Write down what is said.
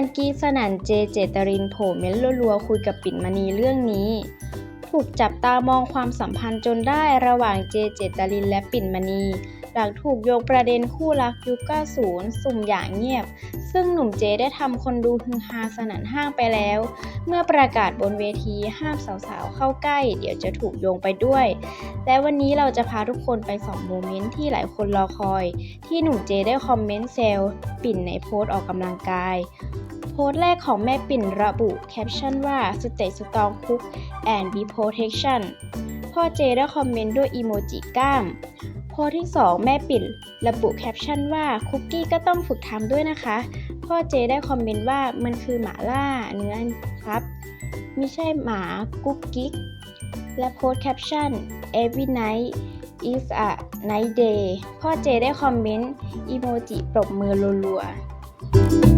นๆกรีดสนั่นเจเจตรินโผเม้นรัวๆคุยกับปิ่นมณีเรื่องนี้ ถูกจับตามองความสัมพันธ์จนได้ระหว่างเจเจตรินและปิ่นมณี หลังถูกโยงประเด็นคู่รักยุค 90 สุ่มอย่างเงียบ ซึ่งหนุ่มเจได้ทำคนดูฮือฮาสนั่นห้างไปแล้ว เมื่อประกาศบนเวทีห้ามสาวๆ เข้าใกล้ เดี๋ยวจะถูกโยงไปด้วย และวันนี้เราจะพาทุกคนไปสองโมเมนต์ที่หลายคนรอคอย ที่หนุ่มเจได้คอมเมนต์เซลปิ่นในโพสต์ออกกำลังกายโพสต์แรกของแม่ปิ่นระบุแคปชั่นว่า Stay strong cook and be protection พ่อเจได้คอมเมนต์ด้วยอีโมจิกล้าม โพสต์ที่ 2 แม่ปิ่น ระบุแคปชั่นว่าคุกกี้ก็ต้องฝึกทำด้วยนะคะ พ่อเจได้คอมเมนต์ว่ามันคือหมาล่าเนื้อครับ ไม่ใช่หมากุ๊กกิ๊ก และโพสแคปชั่น every night is a night day พ่อเจได้คอมเมนต์อีโมจิปรบมือรัวๆ